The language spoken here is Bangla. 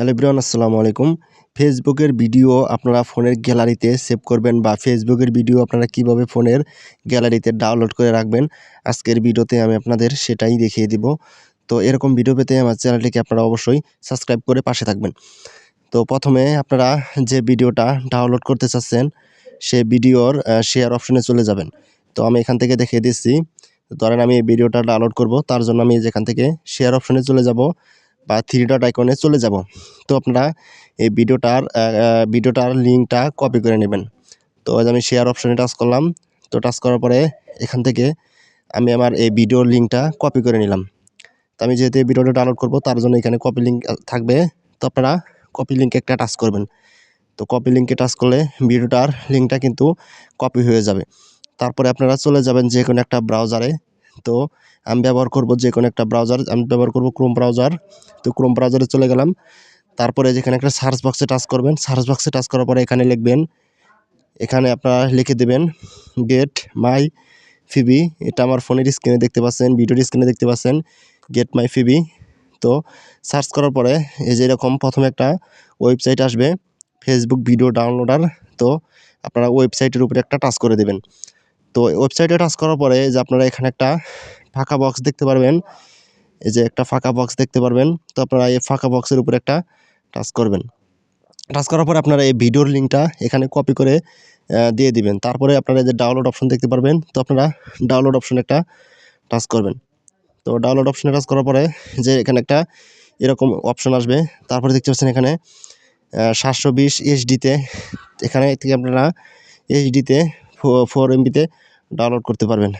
হ্যালো ব্রিয়ান আসসালামু আলাইকুম। ফেসবুকের ভিডিও আপনারা ফোনের গ্যালারিতে সেভ করবেন বা ফেসবুকের ভিডিও আপনারা কীভাবে ফোনের গ্যালারিতে ডাউনলোড করে রাখবেন, আজকের ভিডিওতে আমি আপনাদের সেটাই দেখিয়ে দিব। তো এরকম ভিডিও পেতে আমার চ্যানেলটিকে আপনারা অবশ্যই সাবস্ক্রাইব করে পাশে থাকবেন। তো প্রথমে আপনারা যে ভিডিওটা ডাউনলোড করতে চাচ্ছেন, সে ভিডিওর শেয়ার অপশনে চলে যাবেন। তো আমি এখান থেকে দেখিয়ে দিচ্ছি। ধরেন আমি এই ভিডিওটা ডাউনলোড করব, তার জন্য আমি যেখান থেকে শেয়ার অপশনে চলে যাব। বা থ্রি ডট আইকনে চলে যাব। তো আপনারা এই ভিডিওটার ভিডিওটার লিঙ্কটা কপি করে নেবেন। তো আমি শেয়ার অপশানে টাচ করলাম। তো টাচ করার পরে এখান থেকে আমি আমার এই ভিডিওর লিঙ্কটা কপি করে নিলাম। তো আমি যেহেতু এই ভিডিওটা ডাউনলোড করব, তার জন্য এখানে কপি লিঙ্ক থাকবে। তো আপনারা কপি লিঙ্কে একটা টাচ করবেন। তো কপি লিঙ্কে টাচ করলে ভিডিওটার লিঙ্কটা কিন্তু কপি হয়ে যাবে। তারপরে আপনারা চলে যাবেন যে কোনো একটা ব্রাউজারে তো আমি ব্যবহার করব যে কোনো একটা ব্রাউজার আমি ব্যবহার করব ক্রোম ব্রাউজার তো ক্রোম ব্রাউজারে চলে গেলাম। তারপরে যেখানে একটা সার্চ বক্সে টাচ করবেন সার্চ বক্সে টাচ করার পরে এখানে লিখবেন, এখানে আপনারা লিখে দেবেন গেট মাই ফিবি এটা আমার ফোনের স্ক্রিনে দেখতে পাচ্ছেন ভিডিওর স্ক্রিনে দেখতে পাচ্ছেন গেট মাই ফিবি তো সার্চ করার পরে এই যে এরকম প্রথমে একটা ওয়েবসাইট আসবে ফেসবুক ভিডিও ডাউনলোডার তো আপনারা ওয়েবসাইটের উপরে একটা টাচ করে দেবেন। তো ওয়েবসাইটে টাচ করার পরে যে আপনারা এখানে একটা ফাঁকা বক্স দেখতে পারবেন। এই যে একটা ফাঁকা বক্স দেখতে পারবেন। তো আপনারা এই ফাঁকা বক্সের উপরে একটা টাচ করবেন। টাচ করার পরে আপনারা এই ভিডিওর লিঙ্কটা এখানে কপি করে দিয়ে দিবেন। তারপরে আপনারা যে ডাউনলোড অপশন দেখতে পারবেন। তো আপনারা ডাউনলোড অপশন একটা টাচ করবেন। তো ডাউনলোড অপশনে টাচ করার পরে যে এখানে একটা এরকম অপশন আসবে। তারপরে দেখতে পাচ্ছেন এখানে সাতশো বিশ এইচডিতে এখানে থেকে আপনারা এইচডিতে ফোর এমবিতে ডাউনলোড করতে পারবেন।